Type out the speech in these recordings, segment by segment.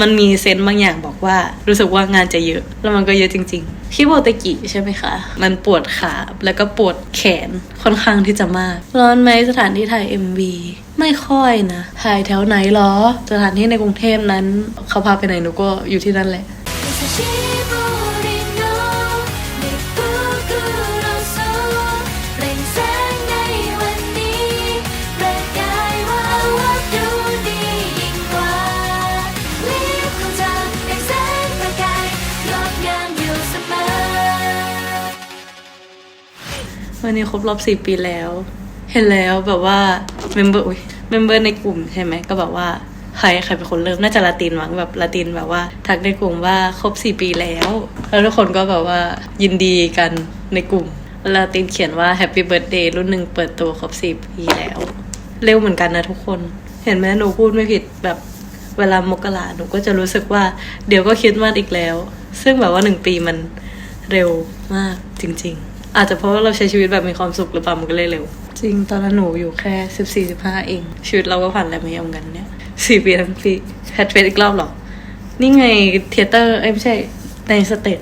มันมีเซนต์บางอย่างบอกว่า รู้สึกว่างานจะเยอะ แล้วมันก็เยอะจริง ๆ คิโบเตกิใช่ไหมคะ มันปวดขาแล้วก็ปวดแขนค่อนข้างที่จะมาก ร้อนไหมสถานที่ถ่าย MV ไม่ค่อยนะ ถ่ายแถวไหนหรอ สถานที่ในกรุงเทพนั้นเขาพาไปไหนหนูก็อยู่ที่นั่นแหละ วันนี้ครบรอบสี่ปีแล้ว เห็นแล้วแบบว่าเมมเบอร์อุ้ยเมมเบอร์ในกลุ่มใช่ไหมก็แบบว่าใครใครเป็นคนเริ่มน่าจะลาตินมั้งแบบลาตินแบบว่า ทักในกลุ่มว่าครบสี่ปีแล้ว แล้วทุกคนก็แบบว่ายินดีกันในกลุ่มลาตินเขียนว่าแฮปปี้เบิร์ดเดย์รุ่นหนึ่งเปิดตัวครบสี่ปีแล้ว เร็วเหมือนกันนะทุกคน เห็นไหมหนูพูดไม่ผิดแบบเวลามกราหนูก็จะรู้สึกว่า เดี๋ยวก็คิดมากอีกแล้ว ซึ่งแบบว่าหนึ่งปีมันเร็วมากจริง ๆ อาจจะเพราะว่าเราใช้ชีวิตแบบมีความสุขหรือเปล่ามันก็เลยเร็ว จริงตอนนั้นหนูอยู่แค่สิบสี่สิบห้าเอง ชีวิตเราก็ผ่านอะไรมาเยอะเหมือนกันเนี่ยสี่ปีทั้งปีแฮทเฟสอีกรอบหรอ นี่ไงเทเตอร์เอ้ยไม่ใช่ในสเตจ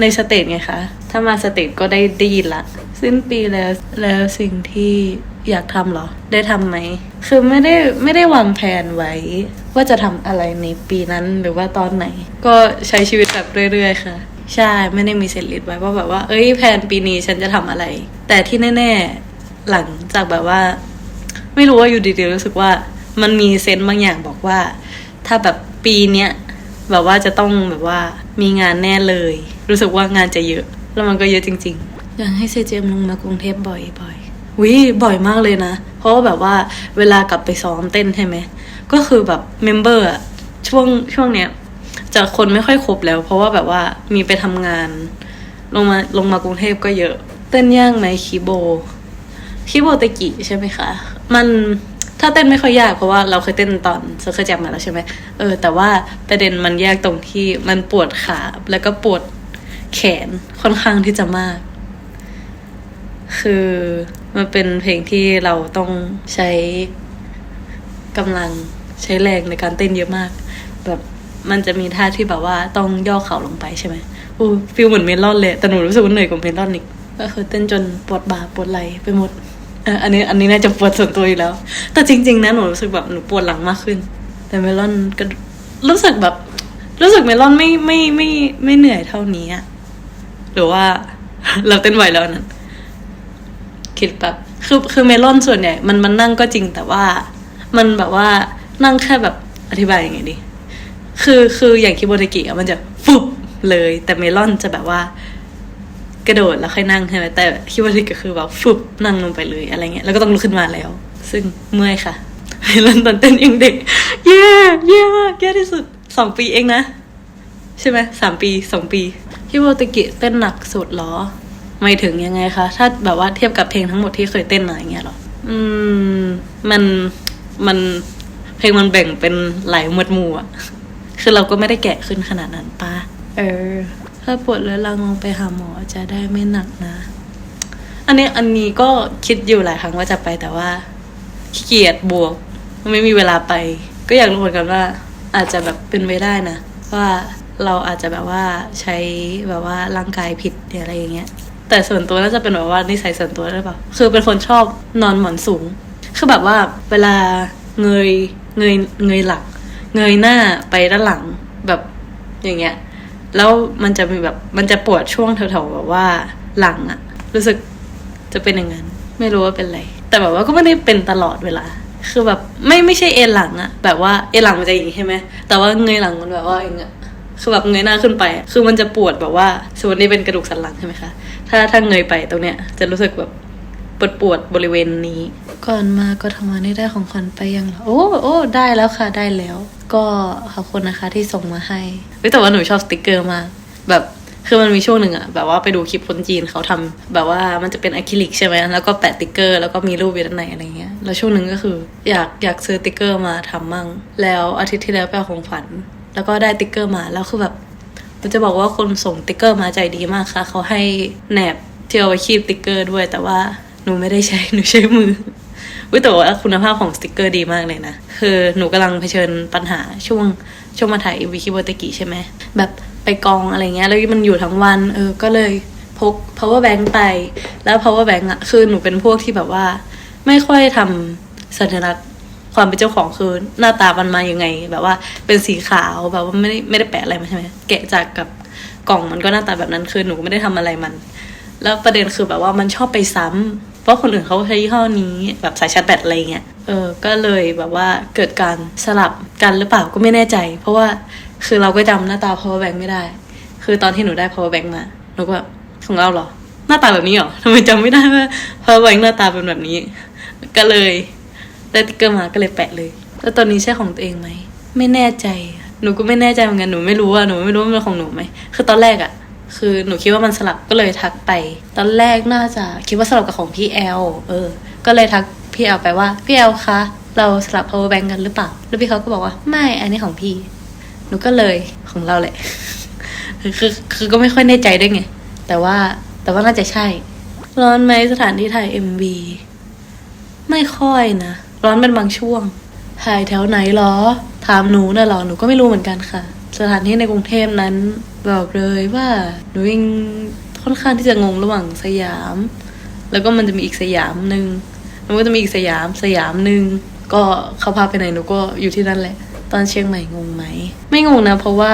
ในสเตจไงคะ ถ้ามาสเตจก็ได้ได้ยินละ สิ้นปีแล้วแล้วสิ่งที่อยากทำเหรอ ได้ทำไหม คือไม่ได้ไม่ได้วางแผนไว้ ว่าจะทำอะไรในปีนั้นหรือว่าตอนไหน ก็ใช้ชีวิตแบบเรื่อย ๆ ค่ะ ใช่ไม่ได้มีเซตลิสต์ไว้ว่าแบบว่า เอ้ยแผนปีนี้ฉันจะทำอะไร แต่ที่แน่ๆหลังจากแบบว่า ไม่รู้ว่าอยู่ดีๆรู้สึกว่ามันมีเซนต์บางอย่างบอกว่า ถ้าแบบปีเนี้ยแบบว่าจะต้องแบบว่ามีงานแน่เลย รู้สึกว่างานจะเยอะ แล้วมันก็เยอะจริง ๆ อยากให้เซเจมลงมากรุงเทพบ่อยๆวิบ่อยมากเลยนะ เพราะว่าแบบว่าเวลากลับไปซ้อมเต้นใช่ไหมก็คือแบบเมมเบอร์อะช่วงช่วงเนี้ย จะคนไม่ค่อยครบแล้ว เพราะว่าแบบว่ามีไปทำงาน ลงมาลงมากรุงเทพก็เยอะ เต้นยากไหมคีโบคิโบเตกิใช่ไหมคะ มันถ้าเต้นไม่ค่อยยากเพราะว่าเราเคยเต้นตอนเซอร์เคิลแจ็มาแล้วใช่ไหมเออแต่ว่าประเด็นมันแยกตรงที่มันปวดขาแล้วก็ปวดแขนค่อนข้างที่จะมาก คือมันเป็นเพลงที่เราต้องใช้กำลังใช้แรงในการเต้นเยอะมาก แบบ มันจะมีท่าที่แบบว่าต้องย่อเข่าลงไปใช่ไหมอู้ฟิลเหมือนเมลอนเลยแต่หนูรู้สึกว่าเหนื่อยกว่าเมลอนอีกก็คือเต้นจนปวดบ่าปวดไหล่ไปหมดอันนี้อันนี้น่าจะปวดส่วนตัวอยู่แล้ว แต่จริง ๆ นะหนูรู้สึกแบบหนูปวดหลังมากขึ้น แต่เมลอนก็รู้สึกแบบ รู้สึกเมลอนไม่ไม่ไม่ไม่เหนื่อยเท่านี้อะหรือว่าเราเต้นไหวแล้วนั้นคิดแบบคือคือเมลอนส่วนใหญ่มันมันนั่งก็จริงแต่ว่า มันแบบว่านั่งแค่แบบอธิบายยังไงดี คือคืออย่างคิโบเทกิอะมันจะฟุบเลย แต่เมลอนจะแบบว่า กระโดดแล้วค่อยนั่งใช่ไหมแต่คิโบเทกิก็คือแบบฟุบนั่งลงไปเลยอะไรเงี้ยแล้วก็ต้องลุกขึ้นมาแล้ว ซึ่งเมื่อยค่ะเมลอนตอนเต้นยังเด็กแย่แย่มากแย่ที่สุดสองปีเองนะ ใช่ไหมสามปีสองปีคิโบเทกิเต้นหนักสุดเหรอไม่ถึงยังไงคะถ้าแบบว่าเทียบกับเพลงทั้งหมดที่เคยเต้นมาอย่างเงี้ยเหรออืม มันมันเพลงมันแบ่งเป็นหลายหมวดหมู่อะ คือเราก็ไม่ได้แกะขึ้นขนาดนั้นป้าเออ ถ้าปวดเรื้อรังลงไปหาหมอจะได้ไม่หนักนะ อันนี้อันนี้ก็คิดอยู่หลายครั้งว่าจะไปแต่ว่าขี้เกียจบวก ไม่มีเวลาไป ก็อยากรู้เหมือนกันว่า อาจจะแบบเป็นไปได้นะว่าเราอาจจะแบบว่าใช้แบบว่าร่างกายผิดหรืออะไรอย่างเงี้ย แต่ส่วนตัวน่าจะเป็นแบบว่านิสัยส่วนตัวหรือเปล่าคือเป็นคนชอบนอนหมอนสูง คือแบบว่าเวลาเงยเงยเงยหลัง เงยหน้าไปด้านหลังแบบอย่างเงี้ย แล้วมันจะมีแบบมันจะปวดช่วงแถวๆแบบว่าหลังอะรู้สึกจะเป็นอย่างนั้น ไม่รู้ว่าเป็นอะไร แต่แบบว่าก็ไม่ได้เป็นตลอดเวลา คือแบบไม่ไม่ใช่เอ็นหลังอะแบบว่าเอ็นหลังมันจะอย่างงี้ใช่ไหมแต่ว่าเงยหลังมันแบบว่าอย่างเงี้ยคือแบบเงยหน้าขึ้นไป คือมันจะปวดแบบว่าสมมตินี่เป็นกระดูกสันหลังใช่ไหมคะ ถ้าถ้าเงยไปตรงเนี้ยจะรู้สึกแบบปวดปวดบริเวณนี้ ก่อนมาก็ทำงานได้ของขวัญไปยังเหรอโอ้โอ้ได้แล้วค่ะได้แล้ว ก็ขอบคุณนะคะที่ส่งมาให้แต่ว่าหนูชอบสติกเกอร์มากแบบคือมันมีช่วงหนึ่งอะแบบว่าไปดูคลิปคนจีนเขาทำแบบว่ามันจะเป็นอะคริลิกใช่ไหมแล้วก็แปะติ๊กเกอร์แล้วก็มีรูปอยู่ด้านในอะไรเงี้ยแล้วช่วงหนึ่งก็คืออยากอยากซื้อติ๊กเกอร์มาทำมั่ง แล้วอาทิตย์ที่แล้วไปเอาของขวัญแล้วก็ได้ติ๊กเกอร์มาแล้วคือแบบมันจะบอกว่าคนส่งติ๊กเกอร์มาใจดีมากค่ะ เขาให้แหนบที่เอาไว้คีบติ๊กเกอร์ด้วย แต่ว่าหนูไม่ได้ใช้หนูใช้มือ วิแต่ว่าคุณภาพของสติกเกอร์ดีมากเลยนะ คือหนูกำลังเผชิญปัญหาช่วงช่วงมาถ่ายวิคิโบเตกิใช่ไหม แบบไปกองอะไรเงี้ย แล้วมันอยู่ทั้งวัน เออ ก็เลยพก power bank ไป แล้ว power bank อะคือหนูเป็นพวกที่แบบว่า ไม่ค่อยทำสัญลักษณ์ความเป็นเจ้าของคือหน้าตามันมาอยังไง แบบว่าเป็นสีขาวแบบว่าไม่ได้ไม่ได้แปะอะไรมาใช่ไหมแกะจากกับกล่องมันก็หน้าตาแบบนั้นคือหนูไม่ได้ทำอะไรมัน แล้วประเด็นคือแบบว่ามันชอบไปซ้ำ เพราะคนอื่นเขาใช้ยี่ห้อนี้แบบสายชาร์จแบตอะไรเงี้ย เออ ก็เลยแบบว่าเกิดการสลับกันหรือเปล่าก็ไม่แน่ใจ เพราะว่าคือเราก็จำหน้าตา power bank ไม่ได้ คือตอนที่หนูได้ power bank มาหนูก็แบบของเราเหรอ หน้าตาแบบนี้เหรอทำไมจำไม่ได้ว่า power bank หน้าตาเป็นแบบนี้ ก็เลยได้ติ๊กเกอร์มาก็เลยแปะเลย แล้วตอนนี้ใช่ของตัวเองไหม ไม่แน่ใจ หนูก็ไม่แน่ใจเหมือนกัน หนูไม่รู้อะหนูไม่รู้ว่ามันเป็นของหนูไหม คือตอนแรกอะ คือหนูคิดว่ามันสลับก็เลยทักไป ตอนแรกน่าจะคิดว่าสลับกับของพี่แอลเออ ก็เลยทักพี่แอลไปว่าพี่แอลคะเราสลับ power bank กันหรือเปล่า แล้วพี่เขาก็บอกว่าไม่อันนี้ของพี่ หนูก็เลยของเราแหละ คือคือก็ไม่ค่อยแน่ใจด้วยไง แต่ว่าแต่ว่าน่าจะใช่ ร้อนไหมสถานที่ถ่าย MV ไม่ค่อยนะ ร้อนเป็นบางช่วง ถ่ายแถวไหนหรอ ถามหนูนะหรอ หนูก็ไม่รู้เหมือนกันค่ะ สถานที่ในกรุงเทพนั้น บอกเลยว่าหนูยังค่อนข้างที่จะงงระหว่างสยาม แล้วก็มันจะมีอีกสยามหนึ่งมันก็จะมีอีกสยามสยามหนึ่งก็เขาพาไปไหนหนูก็อยู่ที่นั่นแหละ ตอนเชียงใหม่งงไหม ไม่งงนะ เพราะว่า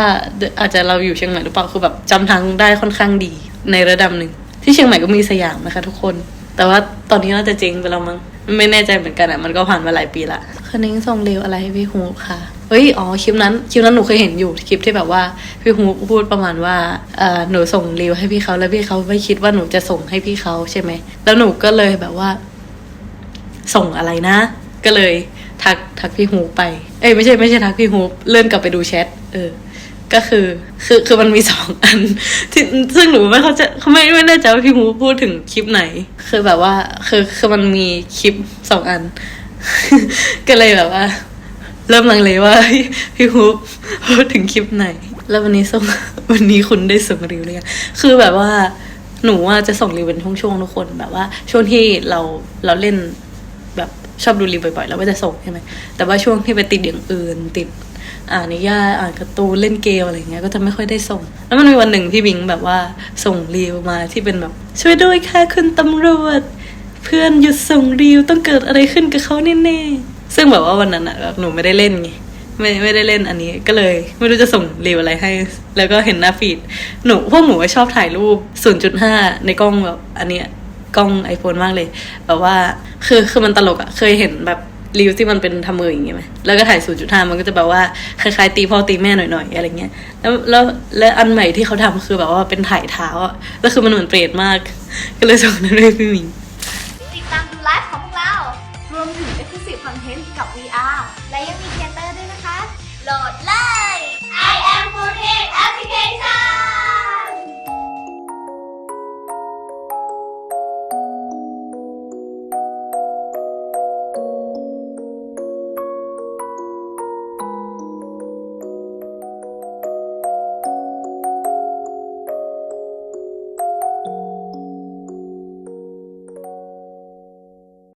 อาจจะเราอยู่เชียงใหม่หรือเปล่าคือแบบจำทางได้ค่อนข้างดีในระดับหนึ่ง ที่เชียงใหม่ก็มีสยามนะคะ ทุกคน แต่ว่าตอนนี้น่าจะเจ๊งไปแล้วมั้งไม่แน่ใจเหมือนกันอะมันก็ผ่านมาหลายปีละคันนิ้งส่งเร็วอะไรให้พี่ฮูค่ะ เฮ้ยอ๋อคลิปนั้นคลิปนั้นหนูเคยเห็นอยู่คลิปที่แบบว่าพี่ฮูพูดประมาณว่าเอ่อหนูส่งร็วให้พี่เขาแล้วพี่เขาไม่คิดว่าหนูจะส่งให้พี่เขาใช่ไหมแล้วหนูก็เลยแบบว่า ส่งอะไรนะ ก็เลยทักทักพี่ฮูไป เอ้ยไม่ใช่ไม่ใช่ทักพี่ฮูเลื่อนกลับไปดูแชทเออ ก็คือคือคือมันมีสองอันที่ซึ่งหนูไม่เข้าใจเขาไม่ไม่แน่ใจว่าพี่ฮูพูดถึงคลิปไหน คือแบบว่า คือคือมันมีคลิปสองอัน ก็เลยแบบว่า เริ่มลังเลว่าพี่ฮูปพูดถึงคลิปไหน แล้ววันนี้ส่งวันนี้คุณได้ส่งรีวิวเลยงคือแบบว่าหนูว่าจะส่งรีวิวเป็นช่วงๆทุกคนแบบว่า ช่วงที่เราเราเล่นแบบชอบดูรีวิวบ่อยๆแล้วก็จะส่งใช่ไหมแต่ว่าช่วงที่ไปติดอย่างอื่นติดอ่านนิยายอ่านการ์ตูนเล่นเกมอะไรเงี้ยก็จะไม่ค่อยได้ส่ง แล้วมันมีวันหนึ่งพี่บิงแบบว่าส่งรีวมาที่เป็นแบบ ช่วยด้วยค่ะคุณตำรวจ เพื่อนหยุดส่งรีวต้องเกิดอะไรขึ้นกับเขาแน่ๆ ซึ่งแบบว่าวันนั้นอะแบบหนูไม่ได้เล่นไงไม่ไม่ได้เล่นอันนี้ก็เลย ไม่รู้จะส่งรีวอะไรให้ แล้วก็เห็นหน้าฟีดหนูพวกหนูชอบถ่ายรูป 0.5 ในกล้องแบบอันเนี้ยกล้อง iPhone มากเลย แบบว่าคือคือมันตลกอะเคยเห็นแบบรีวิวที่มันเป็นทำมืออย่างเงี้ยไหมแล้วก็ถ่าย 0.5 มันก็จะแบบว่าคล้ายๆตีพ่อตีแม่หน่อยๆอะไรเงี้ย แล้วแล้วแล้วอันใหม่ที่เขาทำคือแบบว่าเป็นถ่ายเท้าอะแล้วคือมันเหมือนเปรตมาก ก็เลยส่งนั้นให้พี่มิง